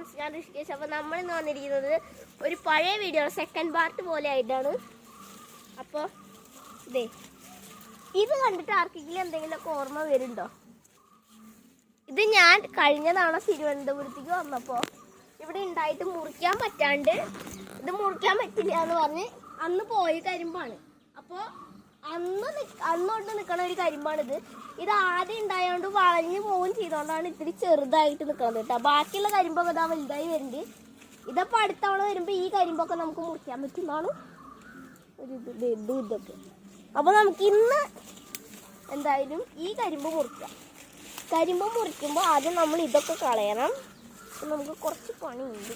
Friends ഞാൻ ഋഷികേഷ് അപ്പോൾ നമ്മൾ ഇന്ന് വന്നിരിക്കുന്നത് ഒരു പഴയ വീഡിയോ സെക്കൻഡ് പാർട്ട് പോലെ ആയിട്ടാണ്. അപ്പോൾ ഇതേ ഇത് കണ്ടിട്ട് ആർക്കെങ്കിലും എന്തെങ്കിലുമൊക്കെ ഓർമ്മ വരുന്നുണ്ടോ? ഇത് ഞാൻ കഴിഞ്ഞ തവണ തിരുവനന്തപുരത്തേക്ക് വന്നപ്പോൾ ഇവിടെ ഉണ്ടായിട്ട് മുറിക്കാൻ പറ്റാണ്ട് ഇത് മുറിക്കാൻ പറ്റില്ല എന്ന് പറഞ്ഞ് അന്ന് പോയി കരിമ്പാണ്. അപ്പോൾ അന്ന് അന്നോട്ട് നിൽക്കണ ഒരു കരിമ്പാണിത്. ഇത് ആദ്യം ഉണ്ടായതുകൊണ്ട് വളഞ്ഞു പോവുകയും ചെയ്തുകൊണ്ടാണ് ഇത്തിരി ചെറുതായിട്ട് നിൽക്കുന്നത് കേട്ടോ. ബാക്കിയുള്ള കരിമ്പൊക്കെ ഇതാ വലുതായി വരുന്നുണ്ട് ഇതപ്പോൾ അടുത്ത തവണ വരുമ്പോൾ ഈ കരിമ്പൊക്കെ നമുക്ക് മുറിക്കാൻ പറ്റുന്നതാണ് ഒരു ഇത് ഇതൊക്കെ. അപ്പോൾ നമുക്ക് ഇന്ന് എന്തായാലും ഈ കരിമ്പ് മുറിക്കാം. കരിമ്പ് മുറിക്കുമ്പോൾ ആദ്യം നമ്മൾ ഇതൊക്കെ കളയണം. നമുക്ക് കുറച്ച് പണിയുണ്ട്.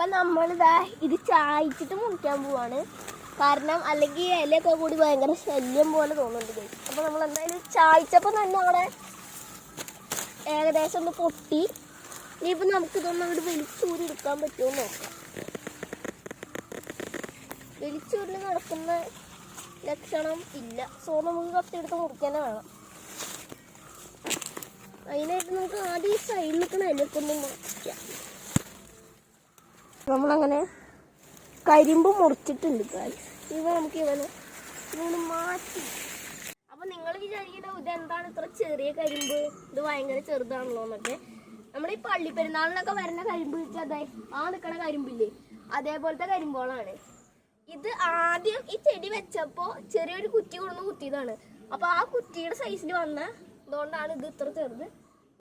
അപ്പം നമ്മളിതാ ഇത് ചായച്ചിട്ട് മുറിക്കാൻ പോവാണ്. കാരണം അല്ലെങ്കിൽ ഇലയൊക്കെ കൂടി ഭയങ്കര ശല്യം പോലെ തോന്നുന്നുണ്ട് അപ്പം നമ്മൾ എന്തായാലും ചായച്ചപ്പോൾ തന്നെ അവിടെ ഏകദേശം ഒന്ന് പൊട്ടി. ഇനിയിപ്പോൾ നമുക്കിതൊന്നും അങ്ങോട്ട് വലിച്ചൂരി എടുക്കാൻ പറ്റുമോ നോക്കാം. വലിച്ചൂരിൽ നടക്കുന്ന ലക്ഷണം ഇല്ല. സോ നമുക്ക് കത്തെടുത്ത് മുറിക്കാനേ വേണം. അതിനായിട്ട് നമുക്ക് ആദ്യം സൈഡിൽ നിൽക്കുന്ന ഇലക്കൊന്നും മുറിക്കാം. നമ്മളങ്ങനെ കരിമ്പ് മുറിച്ചിട്ടുണ്ട് ഇവ നമുക്ക് ഇവനെ ഇങ്ങനെ മാറ്റി. അപ്പൊ നിങ്ങൾ വിചാരിക്കുന്ന ഇതെന്താണ് ഇത്ര ചെറിയ കരിമ്പ്? ഇത് ഭയങ്കര ചെറുതാണല്ലോ എന്നൊക്കെ. നമ്മൾ ഈ പള്ളി പെരുന്നാളിനൊക്കെ വരുന്ന കരിമ്പ് വെച്ചാൽ അതെ ആ നിൽക്കണ കരിമ്പില്ലേ? അതേപോലത്തെ കരിമ്പോളാണ് ഇത് ആദ്യം ഈ ചെടി വെച്ചപ്പോ ചെറിയൊരു കുറ്റി കൊണ്ടുവന്ന് കുത്തിയതാണ്. അപ്പൊ ആ കുറ്റിയുടെ സൈസിൽ വന്ന അതുകൊണ്ടാണ് ഇത് ഇത്ര ചെറുത്.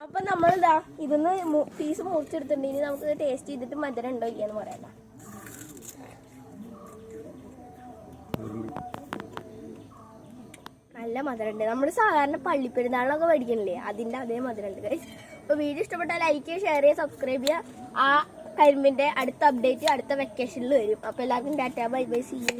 അപ്പൊ നമ്മളിതാ ഇതൊന്ന് പീസ് മുറിച്ചെടുത്തിട്ടുണ്ടെങ്കിൽ നമുക്ക് ടേസ്റ്റ് ചെയ്തിട്ട് മധുരം ഉണ്ടോ ഇല്ലെന്ന് പറയണ്ട. നല്ല മധുരമുണ്ട്. നമ്മൾ സാധാരണ പള്ളിപ്പെരുന്നാളിനൊക്കെ മേടിക്കണില്ലേ? അതിന്റെ അതേ മധുരമുണ്ട്. അപ്പൊ വീഡിയോ ഇഷ്ടപ്പെട്ടാൽ ലൈക്ക് ചെയ്യുക ഷെയർ ചെയ്യുക സബ്സ്ക്രൈബ് ചെയ്യുക. ആ കരിമ്പിന്റെ അടുത്ത അപ്ഡേറ്റ് അടുത്ത വെക്കേഷനിൽ വരും. അപ്പൊ എല്ലാവർക്കും tata. Bye bye. See you